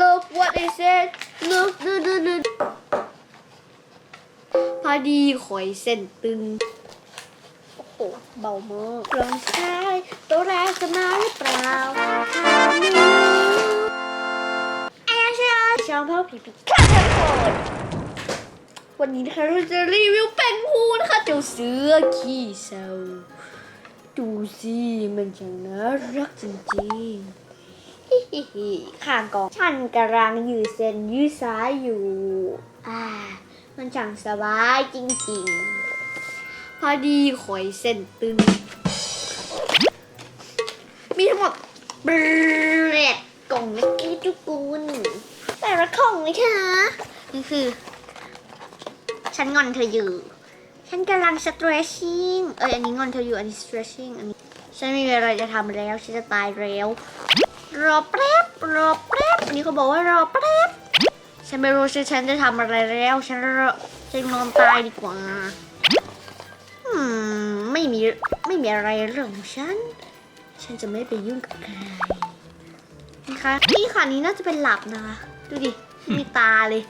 look what is it look look look look พอดีข่อยเส้นตึง โอ้โห เบามากลองใช้ตัวแรกจะมาหรือเปล่าไอ้เชียวชาวพ่อผีผีค่ะทุกคนวันนี้นะคะเราจะรีวิวแป้งพูนะคะเจ้าเสือขี้เศร้าดูสิมันช่างน่ารักจริงๆ ข้างกองฉันกำลังยืดเส้นยืดสายอยู่ อ่า มันช่างสบายจริงๆ พอดีข่อยเส้นตึง มีทั้งหมดแปดกล่องนะกี้ทุกคนแต่ละกล่องนะคะนี่คือ ฉันงอนเธออยู่ ฉันกำลัง stretching เอ้ยอันนี้งอนเธออยู่อันนี้ stretching อันนี้ ฉันไม่มีอะไรจะทำแล้ว ฉันจะตายแล้ว รอแป๊บรอแป๊บอันนี้เขาบอกว่ารอแป๊บฉันไม่รู้ฉันฉันจะทำอะไรแล้ว ฉันรอฉันนอนตายดีกว่าอืมไม่มีไม่มีอะไรเรื่องของฉัน ฉันจะไม่ไปยุ่งกับใครนะคะนี่ค่ะนี้น่าจะเป็นหลับนะคะ ดูดิไม่มีตาเลย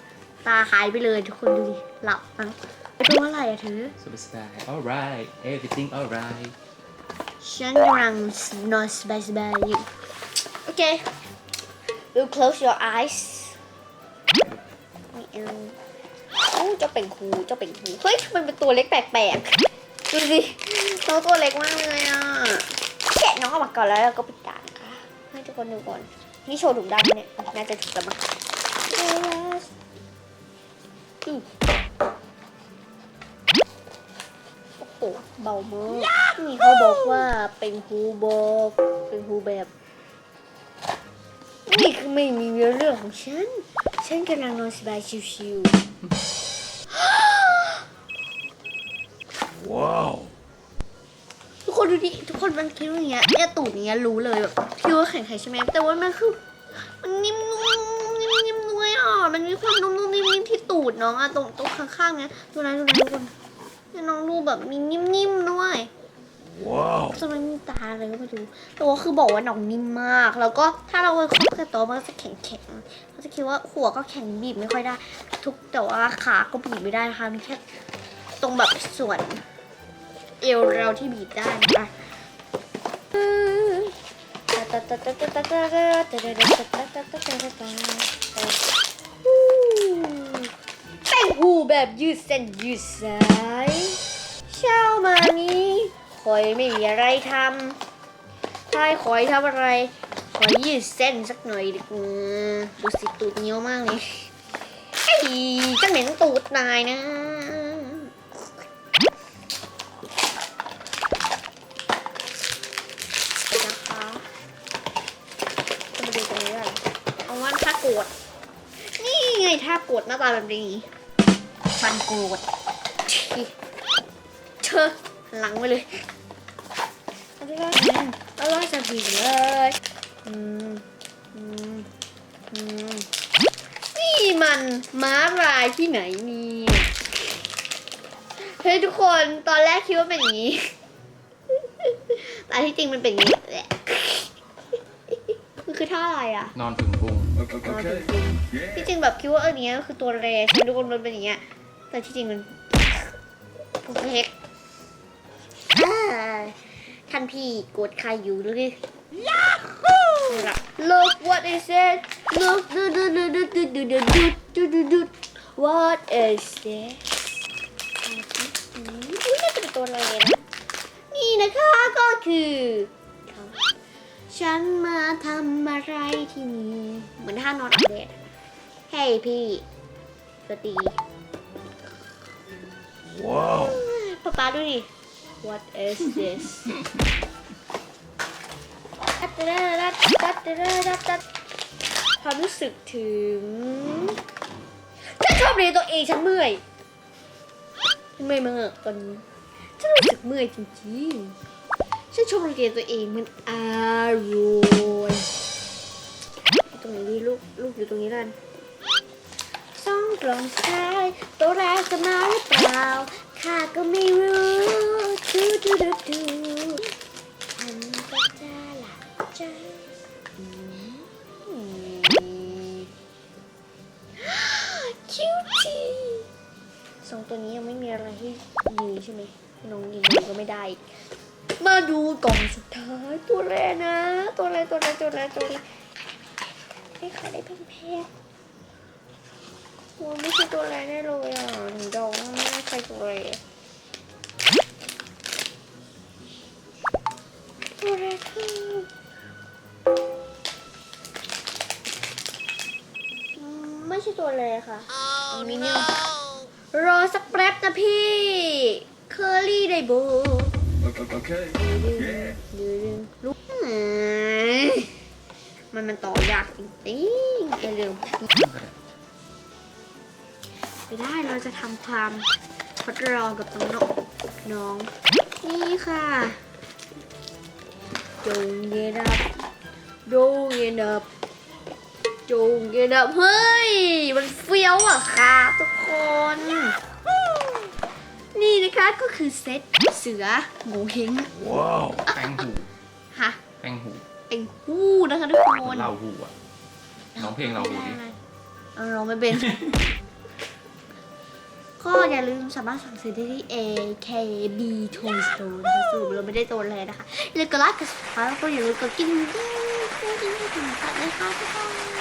ตาหายไปเลยทุกคนดูดิหลับมั้งไปดูอะไรอะเธอสบายสบาย alright everything alright ฉันกำลังนอนสบายสบายๆอยู่ โอเค you close your eyes ม่เอาโอ้เจ้าเป็นครูเจ้าเป็นครูเฮ้ยมันเป็นตัวเล็กแปลกๆ ดูสิน้องตัวเล็กมากเลยอะแกะน้องออกมาก่อนแล้วเราก็ปิดตานะคะให้ทุกคนดูก่อน นี่โชว์ถุงดำเนี่ยน่าจะถูกแล้วมั้งโอ้โหเบามากนี่เขาบอกว่าเป็นฮูบอก เป็นฮูแบบ ไม่มีเรื่องของฉัน ฉันกำลังนอนสบายชิวๆ ว้าว ทุกคนดูดิ ทุกคนมันคิดว่าอย่างเงี้ยเนี่ยตูดอย่างเงี้ยรู้เลยแบบคิดว่าแข็งแข็งใช่ไหมแต่ว่ามันคือมันนิ่มนุ่มนิ่มนิ่มนุ่ยอะมันมีความนุ่มนุ่มนิ่มนิ่มที่ตูดน้องอะตรงตรงข้างๆเนี้ยดูนะดูนะทุกคนเนี่ยน้องดูแบบมีนิ่มๆด้วยว้าว จะไม่มีตาเลยก็ไม่รู้แต่ว่าคือบอกว่าน้องนิ่มมาก แล้วก็ถ้าเราไปคบกับโต๊ะมันก็จะแข็งแข็งๆเขาจะคิดว่าหัวก็แข็งบีบไม่ค่อยได้ ทุกแต่ว่าขาก็บีบไม่ได้นะคะมีแค่ตรงแบบส่วนเอวเราที่บีบได้นะคะแป้งหูแบบยืดเส้นยืดสายเช้ามานี้ คอยไม่มีอะไรทำถ้าให้คอยทำอะไร ขอยืดเส้นสักหน่อยดิดูสิตูดเนียวมากเลยไอ้จะเหม็นตูดนายนะนะคะจะมาดูตรงนี้กันเอาว่าท่าโกรธนี่ไงท่าโกรธหน้าตาแบบนี้ฟันโกรธเธอ หันหลังไปเลยเอาไปเลยเอาล่าจะบีบเลยอืมอืมอืมนี่มันม้าลายที่ไหนเนี่ยเฮ้ยทุกคนตอนแรกคิดว่าเป็นอย่างนี้แต่ที่จริงมันเป็นอย่างนี้แหละมันคือท่าอะไรอะ นอนถึงพุงนอนถึงจริงที่จริงแบบคิดว่าเออเนี้ยคือตัวแรใช่ไหมทุกคนมันเป็นอย่างเงี้ยแต่ที่จริงมันเล็กอ่า ท่านพี่กดใครอยู่ดูดิยาฮู Look what is it Look do do do do do do do do do do do What is this อืมอุ๊ยน่าจะเป็นตัวอะไรนะ นี่นะคะก็คือ ฉันมาทำอะไรที่นี่เหมือนท่านอนอัปเดตเฮ้ยพี่สวัสดีว้าวป๊าป๊าดูดิ What is this ความรู้สึกถึงฉันชอบเรียนตัวเองฉันเมื่อยฉันเมื่อยมากตอนนี้ฉันรู้สึกเมื่อยจริงๆฉันชอบเรียนตัวเองมันอร่อยตรงไหนดีลูกลูกอยู่ตรงนี้แล้วกันสองกล่องซ้ายตัวแรกจะมาหรือเปล่า้าก็ไม่รู้ดูดูดูดูฉันก็จะหลับใจคิวจี้สองตัวนี้ยังไม่มีอะไรให้ยืนใช่ไหมน้องยิงก็ไม่ได้ มาดูกล่องสุดท้ายตัวแรกนะ ตัวอะไรตัวอะไรตัวอะไรตัวแรกไม่ขายได้เพงๆ โอ้ไม่ใช่ตัวแรกแน่เลยอะหนูเดาว่าไม่ใช่ตัวแรกตัวแรกคืออืมไม่ใช่ตัวแรกค่ะมินิออนรอสักแป๊บนะพี่เคอรี่ไดโบ Okay. ดึงลูกมันมันต่อยากจริงๆไอเรื่อง ไม่ได้เราจะทำความทดลองกับน้องน้อง นี่ค่ะจงเย็นบจงเย็นบจงเย็นบเฮ้ย มันเฟี้ยวอะค่ะทุกคน นี่นะคะก็คือเซตเสือโงเฮง Wow. แป้งหูฮะแป้งหูเป็นหู้นะคะทุกคนเราหูอะน้องเพลงเราหูดิเออเราไม่เป็น ก็อย่าลืมสามารถสั่งซื้อได้ที่ AKB Toy Store นะคะสรุปเราไม่ได้โดนเลยนะคะอย่าลืมกดไลค์กด subscribe แล้วก็อย่าลืมกดกินด้วยกดกระดิ่งให้ถึงกันเลยค่ะทุกคน